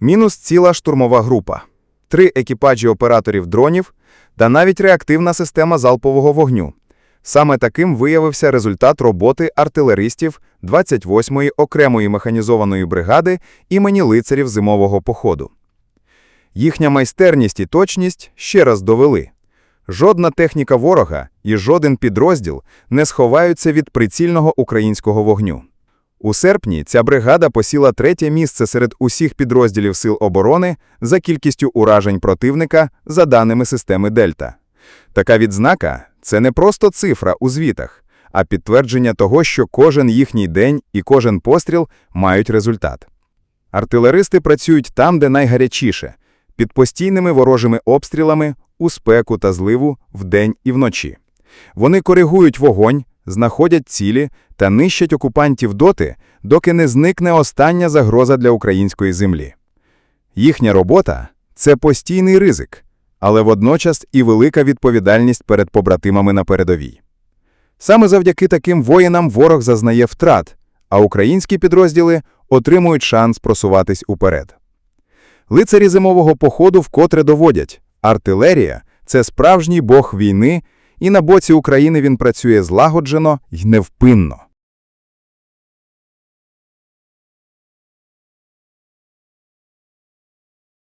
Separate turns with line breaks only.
мінус ціла штурмова група, три екіпажі операторів дронів та навіть реактивна система залпового вогню. Саме таким виявився результат роботи артилеристів 28-ї окремої механізованої бригади імені лицарів зимового походу. Їхня майстерність і точність ще раз довели. Жодна техніка ворога і жоден підрозділ не сховаються від прицільного українського вогню. У серпні ця бригада посіла третє місце серед усіх підрозділів Сил оборони за кількістю уражень противника за даними системи Дельта. Така відзнака – це не просто цифра у звітах, а підтвердження того, що кожен їхній день і кожен постріл мають результат. Артилеристи працюють там, де найгарячіше – під постійними ворожими обстрілами, у спеку та зливу, вдень і вночі. Вони коригують вогонь, знаходять цілі та нищать окупантів доти, доки не зникне остання загроза для української землі. Їхня робота – це постійний ризик, але водночас і велика відповідальність перед побратимами на передовій. Саме завдяки таким воїнам ворог зазнає втрат, а українські підрозділи отримують шанс просуватись уперед. Лицарі зимового походу вкотре доводять – артилерія – це справжній бог війни, і на боці України він працює злагоджено й невпинно.